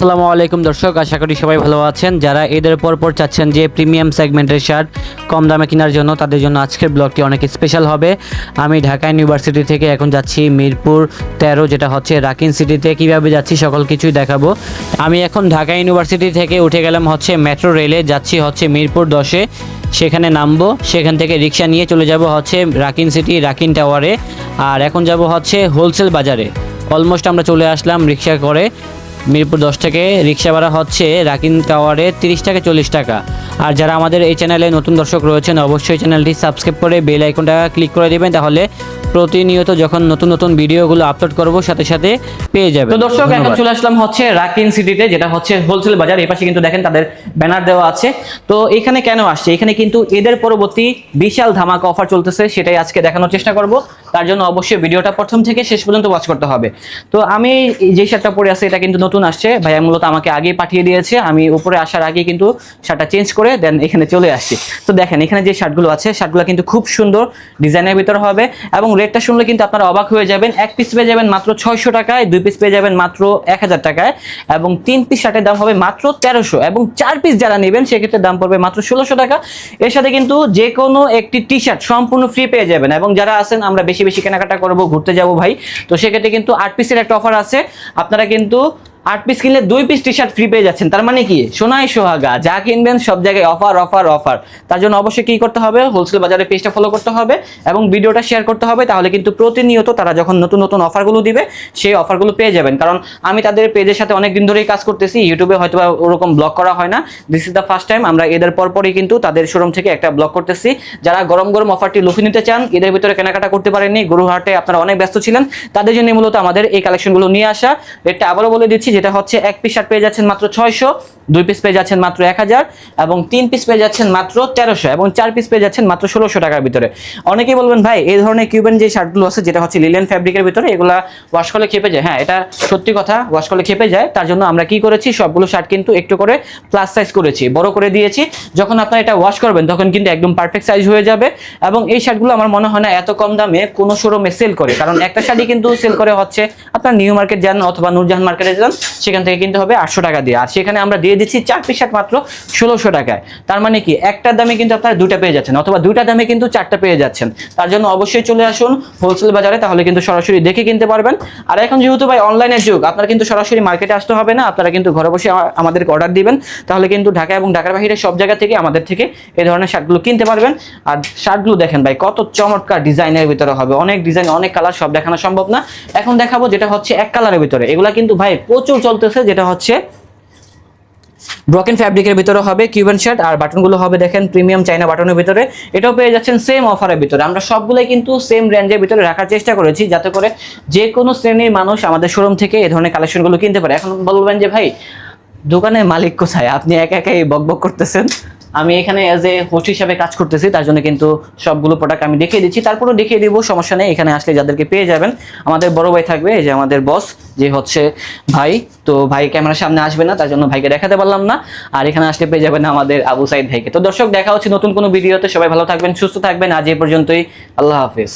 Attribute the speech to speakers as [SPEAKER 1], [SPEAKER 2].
[SPEAKER 1] আসসালামু আলাইকুম, দর্শক, আশা করি সবাই ভালো আছেন। যারা এদের পর পর চাচ্ছেন যে প্রিমিয়াম সেগমেন্টের শার্ট কম দামে কেনার জন্য, তাদের জন্য আজকের ব্লগটি অনেক স্পেশাল হবে। আমি ঢাকা ইউনিভার্সিটি থেকে এখন যাচ্ছি মিরপুর তেরো, যেটা হচ্ছে রাকিন সিটিতে। কীভাবে যাচ্ছি সকল কিছুই দেখাবো। আমি এখন ঢাকা ইউনিভার্সিটি থেকে উঠে গেলাম হচ্ছে মেট্রো রেলে। যাচ্ছি হচ্ছে মিরপুর দশে। সেখানে নামবো, সেখান থেকে রিক্সা নিয়ে চলে যাব হচ্ছে রাকিন সিটি, রাকিন টাওয়ারে। আর এখন যাব হচ্ছে হোলসেল বাজারে। অলমোস্ট আমরা চলে আসলাম রিক্সা করে। মিরপুর দশ থেকে রিক্সা ভাড়া হচ্ছে রাকিন টাওয়ারে তিরিশ টাকা চল্লিশ টাকা। আর যারা আমাদের এই চ্যানেলে নতুন দর্শক রয়েছেন, অবশ্যই চ্যানেলটি সাবস্ক্রাইব করে বেল আইকনটা ক্লিক করে দেবেন, তাহলে প্রতিনিয়ত যখন নতুন নতুন ভিডিওগুলো আপলোড করব সাথে সাথে পেয়ে যাবে
[SPEAKER 2] তো দর্শক এখন চলে আসলাম হচ্ছে রাকিন সিটিতে যেটা হচ্ছে হোলসেল বাজার। এই পাশে কিন্তু দেখেন তাদের ব্যানার দেওয়া আছে। তো এখানে কেন আসছে? এখানে কিন্তু এদের পরবর্তী বিশাল ধামাকা অফার চলতেছে সেটাই আজকে দেখানোর চেষ্টা করব। তার জন্য অবশ্যই ভিডিওটা প্রথম থেকে শেষ পর্যন্ত ওয়াচ করতে হবে। তো আমি এই যে শার্টটা পরে আছে এটা কিন্তু নতুন আসছে। ভাইয়া মূলত আমাকে আগেই পাঠিয়ে দিয়েছে। আমি উপরে আসার আগে কিন্তু শার্টটা চেঞ্জ করে দেন এখানে চলে আসছি। তো দেখেন এখানে যে শার্টগুলো আছে শার্টগুলো কিন্তু খুব সুন্দর ডিজাইনের ভিতরে হবে এবং রেটটা শুনলে কিন্তু আপনারা অবাক হয়ে যাবেন। এক পিস পেয়ে যাবেন মাত্র ছয়শো টাকায়, দুই পিস পেয়ে যাবেন মাত্র এক হাজার টাকায় এবং তিন পিস শার্টের দাম হবে মাত্র তেরোশো এবং চার পিস যারা নেবেন, সেক্ষেত্রে দাম পড়বে মাত্র ষোলোশো টাকা। এর সাথে কিন্তু যে কোনো একটি টি শার্ট সম্পূর্ণ ফ্রি পেয়ে যাবেন এবং যারা আছেন, আমরা বেশি বেশি কেনাকাটা করব, ঘুরতে যাব ভাই। তো সেক্ষেত্রে কিন্তু আট পিসের একটা অফার আছে। আপনারা কিন্তু আট পিস কিনলে দুই পিস টি শার্ট ফ্রি পেয়ে যাচ্ছেন। তার মানে কি? সোনাই সোহাগা, যা কিনবেন সব জায়গায় অফার অফার অফার তার জন্য অবশ্যই কি করতে হবে? হোলসেল বাজারের পেজটা ফলো করতে হবে এবং ভিডিওটা শেয়ার করতে হবে, তাহলে কিন্তু প্রতিনিয়ত তারা যখন নতুন নতুন অফারগুলো দিবে, সেই অফারগুলো পেয়ে যাবেন। কারণ আমি তাদের পেজের সাথে অনেক দিন ধরেই কাজ করতেছি ইউটিউবে হয়তো ওরকম ব্লগ করা হয় না। This is the first time আমরা এদের পরপরই কিন্তু তাদের শোরুম থেকে একটা ব্লগ করতেছি। যারা গরম গরম অফারটি লুফে নিতে চান, এদের ভিতরে কেনাকাটা করতে পারেননি। গরুহাটে আপনারা অনেক ব্যস্ত ছিলেন। তাদের জন্য মূলত আমাদের এই কালেকশনগুলো নিয়ে আসা। রেটটা আবারও বলে দিচ্ছি যেটা হচ্ছে এক পিস শার্ট পেয়ে যাচ্ছেন মাত্র ছয়শো, দুই পিস পেয়ে যাচ্ছেন মাত্র এক হাজার এবং তিন পিস পেয়ে যাচ্ছেন মাত্র তেরোশো এবং চার পিস পেয়ে যাচ্ছেন মাত্র ষোলোশো টাকার ভিতরে। অনেকেই বলবেন, ভাই, এই ধরনের কিউবেন যে শার্টগুলো আছে, যেটা হচ্ছে লিলেন ফ্যাব্রিকের ভিতরে, এগুলা ওয়াশ করলে খেপে যায়? হ্যাঁ এটা সত্যি কথা ওয়াশ করলে খেপে যায়। তার জন্য আমরা কি করেছি, সবগুলো শার্ট কিন্তু একটু করে প্লাস সাইজ করেছি, বড় করে দিয়েছি। যখন আপনারা এটা ওয়াশ করবেন, তখন কিন্তু একদম পারফেক্ট সাইজ হয়ে যাবে এবং এই শার্টগুলো আমার মনে হয় না এত কম দামে কোনো শোরুমে সেল করে। কারণ একটা শাড়ি কিন্তু সেল করে হচ্ছে আপনার নিউ মার্কেট যান অথবা নূরজাহান মার্কেটে যান সেখান থেকে কিনতে হবে আটশো টাকা দিয়ে। আর সেখানে আমরা দিয়ে দিচ্ছি চার পিস শার্ট মাত্র ষোলোশো টাকায়। তার মানে কি, একটার দামে কিন্তু আপনারা দুটা পেয়ে যাচ্ছেন, অথবা দুইটা দামে কিন্তু চারটা পেয়ে যাচ্ছেন। তার জন্য অবশ্যই চলে আসুন হোলসেল বাজারে, তাহলে কিন্তু সরাসরি দেখে কিনতে পারবেন। আর এখন যেহেতু ভাই অনলাইনের যুগ, আপনারা কিন্তু সরাসরি মার্কেটে আসতে হবে না, আপনারা কিন্তু ঘরে বসে আমা- আমাদেরকে অর্ডার দিবেন। তাহলে কিন্তু ঢাকা এবং ঢাকার বাহিরে সব জায়গা থেকে আমাদের থেকে এই ধরনের শার্টগুলো কিনতে পারবেন। আর শার্টগুলো দেখেন ভাই, কত চমৎকার ডিজাইনের ভিতরে হবে। অনেক ডিজাইন, অনেক কালার, সব দেখানো সম্ভব না। এখন দেখাবো যেটা হচ্ছে এক কালারের ভিতরে। এগুলা কিন্তু ভাই প্রচুর চলতেছে, যেটা হচ্ছে ব্রকেন ফ্যাব্রিকের ভিতরে হবে কিউবেন শার্ট আর বাটনগুলো হবে দেখেন প্রিমিয়াম চাইনা বাটনের ভিতরে। এটাও পেয়ে যাচ্ছেন সেম অফারের ভিতরে। আমরা সবগুলোই কিন্তু সেম রেঞ্জের ভিতরে রাখার চেষ্টা করেছি, যাতে করে যে কোনো শ্রেণির মানুষ আমাদের শোরুম থেকে এই ধরনের কালেকশনগুলো কিনতে পারে। এখন বলবেন যে, ভাই, দোকানের মালিক কোথায়? আপনি একা একাই বক বক করতেছেন? আমি এখানে অ্যাজ এ হোস্ট হিসাবে কাজ করতেছি, তার জন্য কিন্তু সবগুলো প্রোডাক্ট আমি দেখিয়ে দিচ্ছি। তারপরেও দেখিয়ে দিব, সমস্যা নেই, এখানে আসলে যাদেরকে পেয়ে যাবেন। আমাদের বড় ভাই থাকবে, এই যে আমাদের বস যে হচ্ছে ভাই। তো ভাই ক্যামেরার সামনে আসবে না, তার জন্য ভাইকে দেখাতে পারলাম না। আর এখানে আসলে পেয়ে যাবেন আমাদের আবু সাইদ ভাইকে। তো দর্শক, দেখা হচ্ছে নতুন কোনো ভিডিওতে। সবাই ভালো থাকবেন, সুস্থ থাকবেন। আজ এই পর্যন্তই, আল্লাহ হাফিজ।